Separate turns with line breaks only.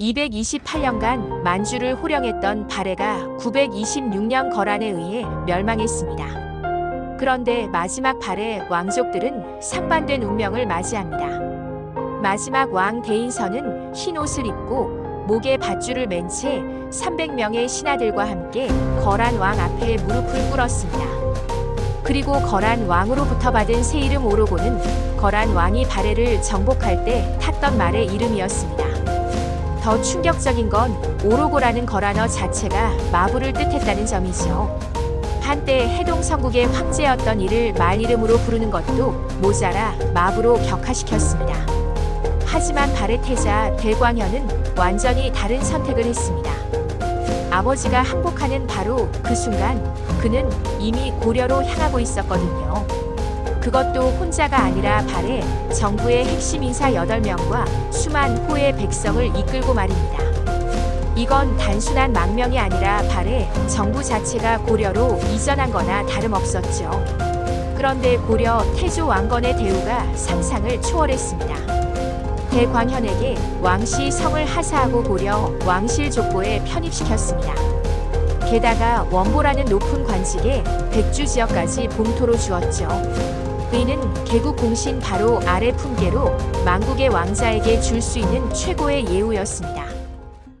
228년간 만주를 호령했던 발해가 926년 거란에 의해 멸망했습니다. 그런데 마지막 발해 왕족들은 상반된 운명을 맞이합니다. 마지막 왕 대인선은 흰 옷을 입고 목에 밧줄을 맨 채 300명의 신하들과 함께 거란 왕 앞에 무릎을 꿇었습니다. 그리고 거란 왕으로부터 받은 새 이름 오로고는 거란 왕이 발해를 정복할 때 탔던 말의 이름이었습니다. 더 충격적인 건 오로고라는 거란어 자체가 마부를 뜻했다는 점이죠. 한때 해동 성국의 황제였던 이를 말 이름으로 부르는 것도 모자라 마부로 격화시켰습니다. 하지만 태자 대광현은 완전히 다른 선택을 했습니다. 아버지가 항복하는 바로 그 순간 그는 이미 고려로 향하고 있었거든요. 그것도 혼자가 아니라 발해 정부의 핵심 인사 8명과 수만 호의 백성을 이끌고 말입니다. 이건 단순한 망명이 아니라 발해 정부 자체가 고려로 이전한 거나 다름없었죠. 그런데 고려 태조 왕건의 대우가 상상을 초월했습니다. 대광현에게 왕씨 성을 하사하고 고려 왕실 족보에 편입시켰습니다. 게다가 원보라는 높은 관직에 백주 지역까지 봉토로 주었죠. 의는 개국 공신 바로 아래 품계로 망국의 왕자에게 줄 수 있는 최고의 예우였습니다.